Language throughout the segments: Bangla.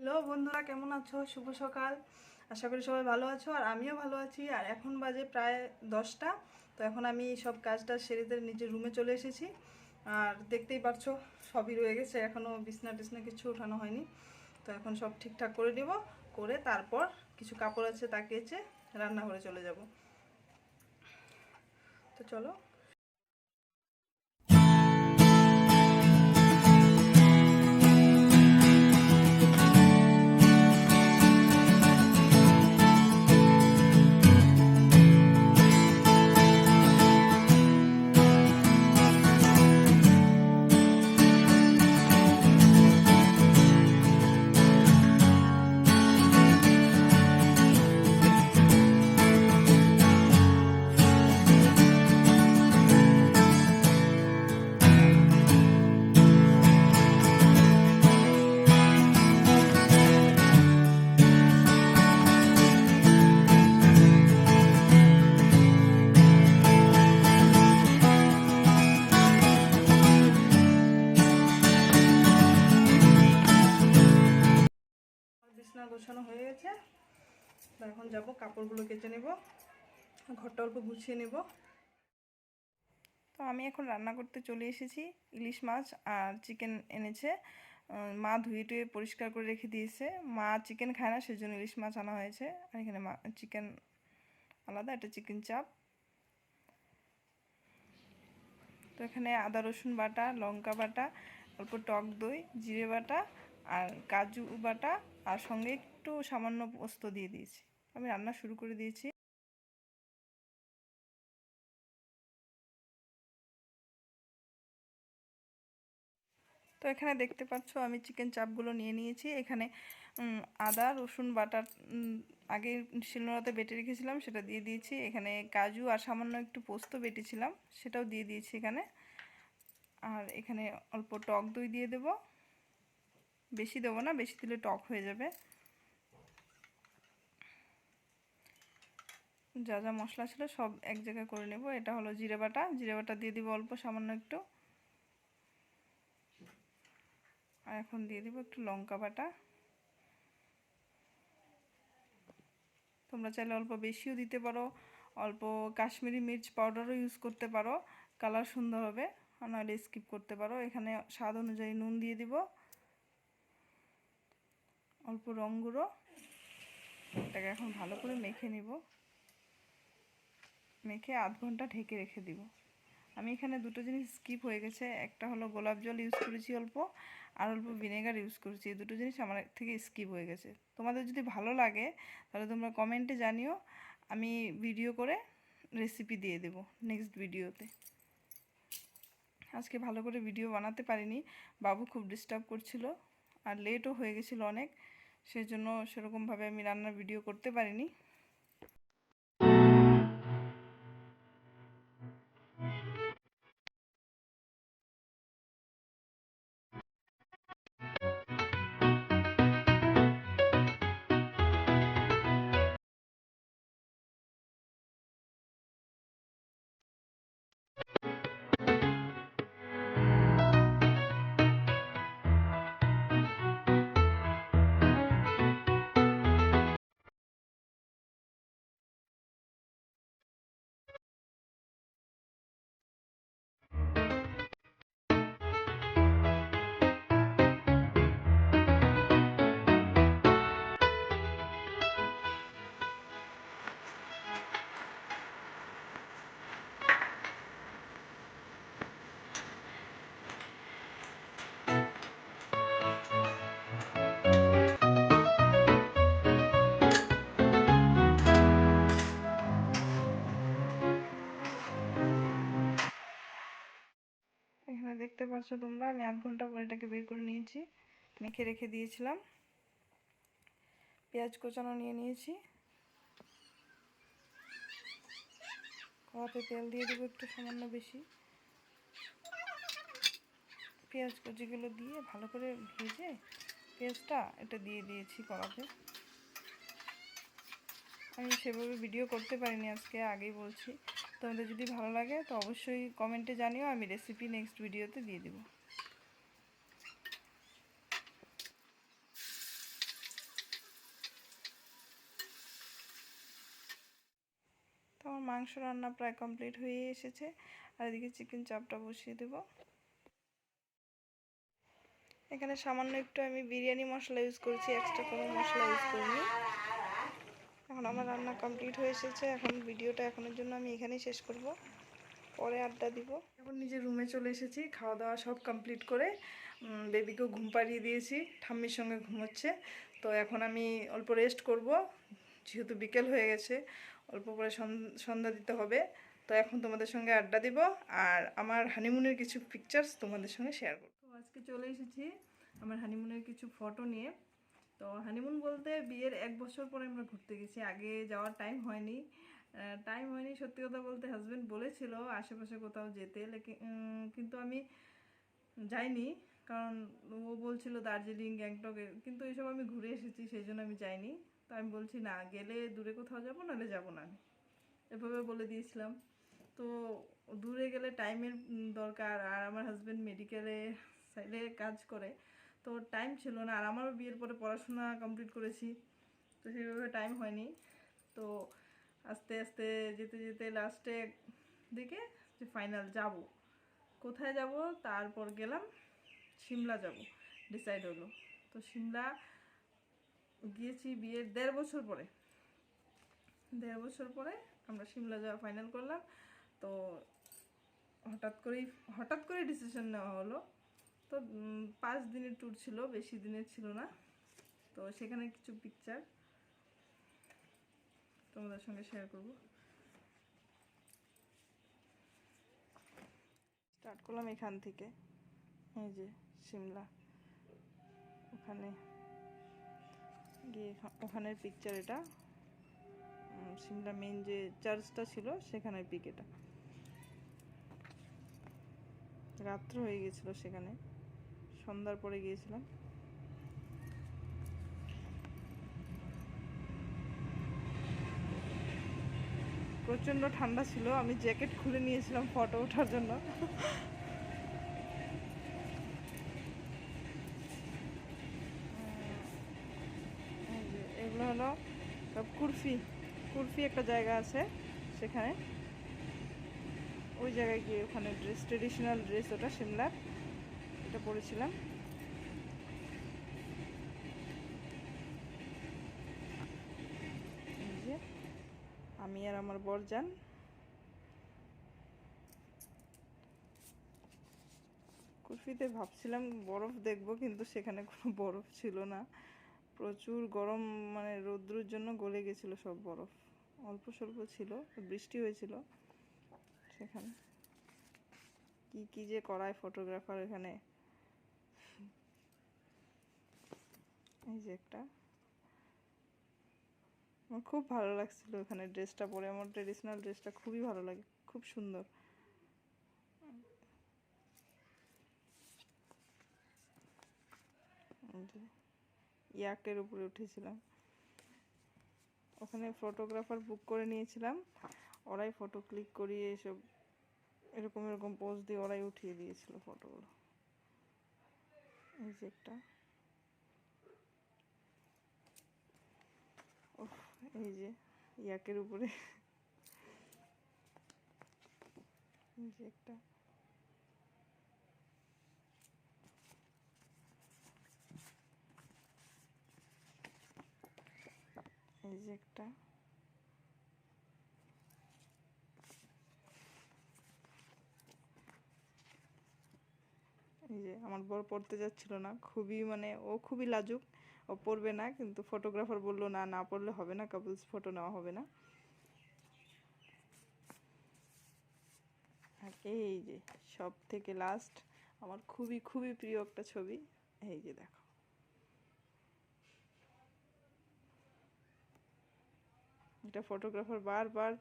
হ্যালো বন্ধুরা, কেমন আছো? শুভ সকাল। আশা করি সবাই ভালো আছো আর আমিও ভালো আছি। আর এখন বাজে প্রায় দশটা, তো এখন আমি সব কাজটা সেরেতে নিজের রুমে চলে এসেছি। আর দেখতেই পারছ, সবই রয়ে গেছে। এখনও বিছনা টিছনা কিছু ওঠানো হয়নি। তো এখন সব ঠিকঠাক করে দেব করে তারপর কিছু কাপড় আছে, তা কেচে রান্নাঘরে চলে যাব। তো চলো গোছানো হয়ে গেছে। এখন যাব, কাপড়গুলো কেচে নেব, ঘরটা অল্প গুছিয়ে নেব। তো আমি এখন রান্না করতে চলে এসেছি, ইলিশ মাছ আর চিকেন এনেছে। মা ধুয়ে টুয়ে পরিষ্কার করে রেখে দিয়েছে। মা চিকেন খায় না, সেজন্য ইলিশ মাছ আনা হয়েছে। আর এখানে মা, চিকেন আলাদা এটা চিকেন চাপ। তো এখানে আদা, রসুন বাটা, লঙ্কা বাটা, অল্প টক দই, জিরে বাটা আর কাজু বাটা আর সঙ্গে একটু সামান্য পোস্ত দিয়ে দিয়েছি। আমি রান্না শুরু করে দিয়েছি। তো এখানে দেখতে পাচ্ছ, আমি চিকেন চাপগুলো নিয়ে নিয়েছি। এখানে আদা, রসুন, বাটার আগে শিলনোড়াতে বেটে রেখেছিলাম, সেটা দিয়ে দিয়েছি। এখানে কাজু আর সামান্য একটু পোস্ত বেটেছিলাম, সেটাও দিয়ে দিয়েছি এখানে। আর এখানে অল্প টক দই দিয়ে দেব। বেশি দেবো না, বেশি দিলে টক হয়ে যাবে। যা যা মশলা ছিল সব এক জায়গায় করে নেব। এটা হলো জিরে বাটা। জিরে বাটা দিয়ে দিব অল্প সামান্য একটু। আর এখন দিয়ে দিব একটু লঙ্কা বাটা। তোমরা চাইলে অল্প বেশিও দিতে পারো, অল্প কাশ্মীরি মির্চ পাউডারও ইউজ করতে পারো। কালার সুন্দর হবে, আর নাহলে স্কিপ করতে পারো। এখানে স্বাদ অনুযায়ী নুন দিয়ে দিব। অল্প রং গুঁড়ো। এটাকে এখন ভালো করে মেখে নিব। মেখে আধ ঘণ্টা ঢেকে রেখে দিব। আমি এখানে দুটো জিনিস স্কিপ হয়ে গেছে। একটা হলো গোলাপ জল ইউজ করেছি অল্প, আর অল্প ভিনেগার ইউজ করেছি। এই দুটো জিনিস আমার থেকে স্কিপ হয়ে গেছে। তোমাদের যদি ভালো লাগে, তাহলে তোমরা কমেন্টে জানিও। আমি ভিডিও করে রেসিপি দিয়ে দেব নেক্সট ভিডিওতে আজকে ভালো করে ভিডিও বানাতে পারিনি। বাবু খুব ডিস্টার্ব করছিল, আর লেটও হয়ে গেছিল অনেক। সেজন্য সেরকমভাবে আমি রান্নার ভিডিও করতে পারিনি। দেখতে পাচ্ছ তোমরা। আমি আধ ঘণ্টা পরে এটাকে বের করে নিয়েছি। মেখে রেখে দিয়েছিলাম। পেঁয়াজ কোচানো নিয়ে নিয়েছি। কড়াতে তেল দিয়ে দেবো একটু সামান্য বেশি। পেঁয়াজ কুচিগুলো দিয়ে ভালো করে ভেজে পেঁয়াজটা এটা দিয়ে দিয়েছি কড়াতে। আমি সেভাবে ভিডিও করতে পারিনি আজকে, আগেই বলছি। তোমাদের যদি ভালো লাগে, তো অবশ্যই কমেন্টে জানিও, আমি রেসিপি নেক্সট ভিডিওতে দিয়ে দেবো। তো আমার মাংস রান্না প্রায় কমপ্লিট হয়ে এসেছে, আর এদিকে চিকেন চাপটা বসিয়ে দেব। এখানে সামান্য একটু আমি বিরিয়ানি মশলা ইউজ করছি এক্সট্রা কোনো মশলা ইউজ করিনি। এখন আমার রান্না কমপ্লিট হয়ে এসেছে। এখন ভিডিওটা এখনের জন্য আমি এখানেই শেষ করব। পরে আড্ডা দিব। এখন নিজের রুমে চলে এসেছি, খাওয়া দাওয়া সব কমপ্লিট করে বেবিকেও ঘুম পাড়িয়ে দিয়েছি, ঠাম্মির সঙ্গে ঘুমোচ্ছে। তো এখন আমি অল্প রেস্ট করব, যেহেতু বিকেল হয়ে গেছে, অল্প সন- সন্ধ্যা দিতে হবে। তো এখন তোমাদের সঙ্গে আড্ডা দিব, আর আমার হানিমুনের কিছু পিকচার্স তোমাদের সঙ্গে শেয়ার করব। আজকে চলে এসেছি আমার হানিমুনের কিছু ফটো নিয়ে। তো হানিমুন বলতে বিয়ের এক বছর পরে আমরা ঘুরতে গেছি। আগে যাওয়ার টাইম হয়নি। টাইম হয়নি সত্যি কথা বলতে হাজব্যান্ড বলেছিল আশেপাশে কোথাও যেতে কিন্তু আমি যাইনি। কারণ ও বলছিল দার্জিলিং, গ্যাংটকে কিন্তু এইসব আমি ঘুরে এসেছি, সেই জন্য আমি যাইনি। তো আমি বলছি, না, গেলে দূরে কোথাও যাব, নাহলে যাব না আমি। এভাবে বলে দিয়েছিলাম। তো দূরে গেলে টাইমের দরকার। আর আমার হাজব্যান্ড মেডিকেলে সাইডে কাজ করে। তো টাইম ছিল না। আর আমারও বিয়ের পরে পড়াশোনা কমপ্লিট করেছি, তো সেইভাবে টাইম হয়নি। তো আস্তে আস্তে যেতে যেতে লাস্টে দিকে যে ফাইনাল যাব। কোথায় যাব? তারপর গেলাম, সিমলা যাব। ডিসাইড হলো। তো সিমলা গিয়েছি বিয়ের দেড় বছর পরে। দেড় বছর পরে আমরা সিমলা যাওয়া ফাইনাল করলাম। তো হঠাৎ করেই, হঠাৎ করে ডিসিশন নেওয়া হলো। তো পাঁচ দিনের ট্যুর ছিল, বেশি দিনের ছিল না। তো সেখানে কিছু পিকচার তোমাদের সঙ্গে শেয়ার করব। স্টার্ট করলাম এখান থেকে। এই যে, সিমলা। ওখানে গিয়ে ওখানের পিকচার এটা। সিমলা মেন যে চার্চটা ছিল সেখানের পিক এটা। রাত্র হয়ে গেছিল সেখানে। সন্ধ্যার পরে গিয়েছিলাম। প্রচণ্ড ঠান্ডা ছিল, আমি জ্যাকেট খুলে নিয়েছিলাম ফটো ওঠার জন্য। এগুলো হলো কুরফি কুরফি একটা জায়গা আছে সেখানে। ওই জায়গায় গিয়ে ওখানে ড্রেস ট্রেডিশনাল ড্রেস ওটা, সিমলার। এটা যে, আমি আর আমার বর যান কুফিতে ভাবছিলাম বরফ দেখব, কিন্তু সেখানে কোনো বরফ ছিল না। প্রচুর গরম মানে রৌদ্রের জন্য গলে গেছিল সব বরফ। অল্প স্বল্প ছিল, বৃষ্টি হয়েছিল সেখানে। কি কি যে করায় ফটোগ্রাফার এখানে। এই যে একটা। আমার খুব ভালো লাগছিল ওখানে ড্রেসটা পরে। আমার ট্রেডিশনাল ড্রেসটা খুবই ভালো লাগে, খুব সুন্দর। ইয়াকের উপরে উঠেছিলাম। ওখানে ফটোগ্রাফার বুক করে নিয়েছিলাম। ওরাই ফটো ক্লিক করিয়ে এসব এরকম এরকম পোজ দিয়ে ওরাই উঠিয়ে দিয়েছিল ফটোগুলো এই যে একটা। এই যে, ইয়াকের উপরে। যে একটা। এই যে একটা। এই যে, আমার বর পড়তে যাচ্ছিল না। খুবই মানে ও খুবই লাজুক। ও পড়বে না, কিন্তু ফটোগ্রাফার বলল, না না পড়লে হবে না কাপলস ফটো নেওয়া হবে না। এই যে সব থেকে লাস্ট আমার খুবই খুবই প্রিয় একটা ছবি, এই যে দেখো। এটা ফটোগ্রাফার বারবার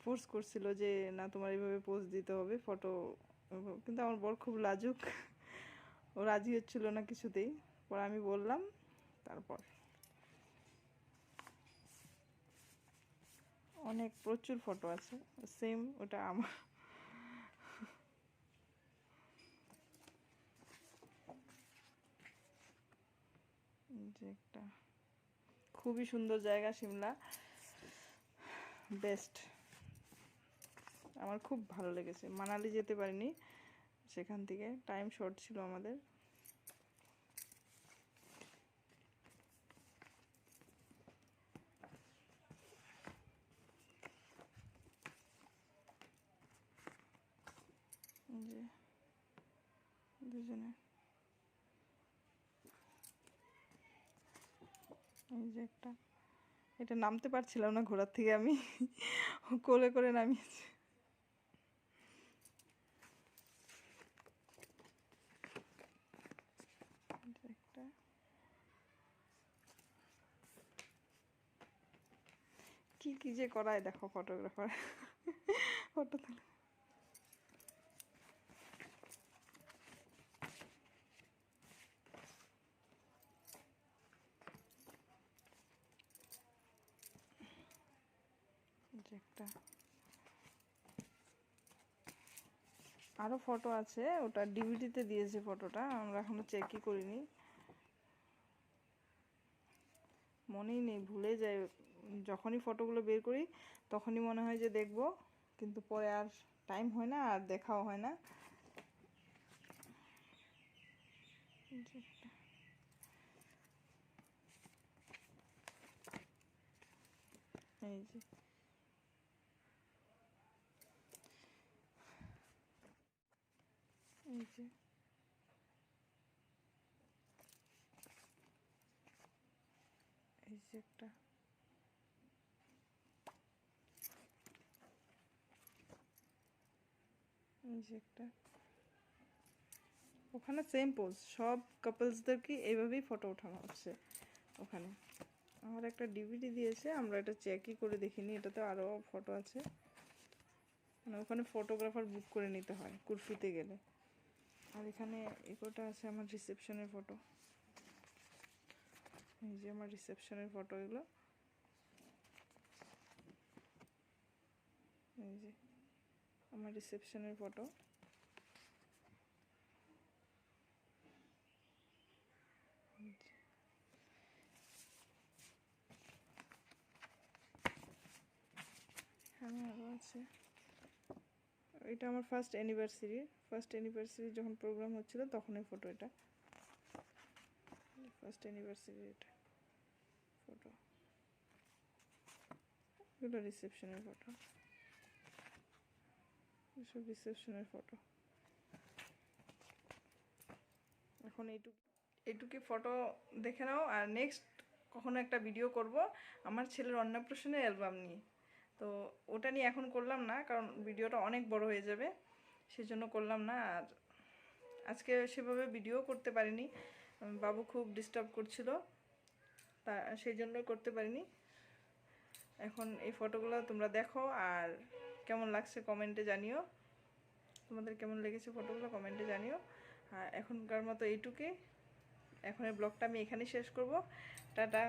ফোর্স করছিল যে, না, তোমার এইভাবে পোজ দিতে হবে ফটো কিন্তু আমার বর খুব লাজুক। ও রাজি হচ্ছিল না কিছুতেই। পর আমি বললাম তারপর। অনেক প্রচুর ফটো আছে। সেম ওটা আমার। একটা খুবই সুন্দর জায়গা সিমলা। বেস্ট আমার খুব ভালো লেগেছে। মানালি যেতে পারিনি। সেখান থেকে। টাইম শর্ট ছিল আমাদের এই যে দুজনে এই যে একটা। এটা নামতে পারছিলাম না ঘোড়ার থেকে আমি। কোলে করে নামিয়েছি। কি কি যে করায় দেখো ফটোগ্রাফার ফটো তুলে। একটা। আরও ফটো আছে, ওটা ডিভিডিতে দিয়েছে ফটোটা আমরা এখনও চেকই করিনি। মনেই নেই, ভুলে যাই। যখনই ফটোগুলো বের করি, তখনই মনে হয় যে দেখব, কিন্তু পরে আর টাইম হয় না, আর দেখাও হয় না। এই যে। এই যে একটা। ওখানে সেম পোজ সব কাপলসদেরকে এইভাবেই ফটো ওঠানো হচ্ছে ওখানে। আমার একটা ডিভিডি দিয়েছে, আমরা এটা চেকই করে দেখিনি, এটাতে আরও ফটো আছে। মানে ওখানে ফটোগ্রাফার বুক করে নিতে হয় কুরফিতে গেলে। আর এখানে এগোটা আছে আমার রিসেপশনের ফটো এই যে আমার রিসেপশনের ফটো এগুলো। এই যে আমার রিসেপশনের ফটো এখানে আরও আছে। এটা আমার ফার্স্ট অ্যানিভার্সারি ফার্স্ট অ্যানিভার্সারি যখন প্রোগ্রাম হচ্ছিল তখন এই ফটো এটা। ফার্স্ট অ্যানিভার্সারি এটা ফটো এগুলো রিসেপশনের ফটো এসব রিসেপশনের ফটো এখন এইটুকু এইটুকু ফটো দেখে নাও। আর নেক্সট কখনো একটা ভিডিও করব। আমার ছেলের অন্নপ্রাশনের অ্যালবাম নিয়ে। তো ওটা নিয়ে এখন করলাম না, কারণ ভিডিওটা অনেক বড় হয়ে যাবে, সেজন্য করলাম না। আর আজকে সেভাবে ভিডিও করতে পারিনি, বাবু খুব ডিস্টার্ব করছিল, তা সেই জন্য করতে পারিনি। এখন এই ফটোগুলো তোমরা দেখো, আর কেমন লাগছে কমেন্টে জানিও। তোমাদের কেমন লেগেছে ফটোগুলো কমেন্টে জানিও। আর এখনকার মতো এইটুকুই। এখন এই ব্লগটা আমি এখানেই শেষ করব। টাটা।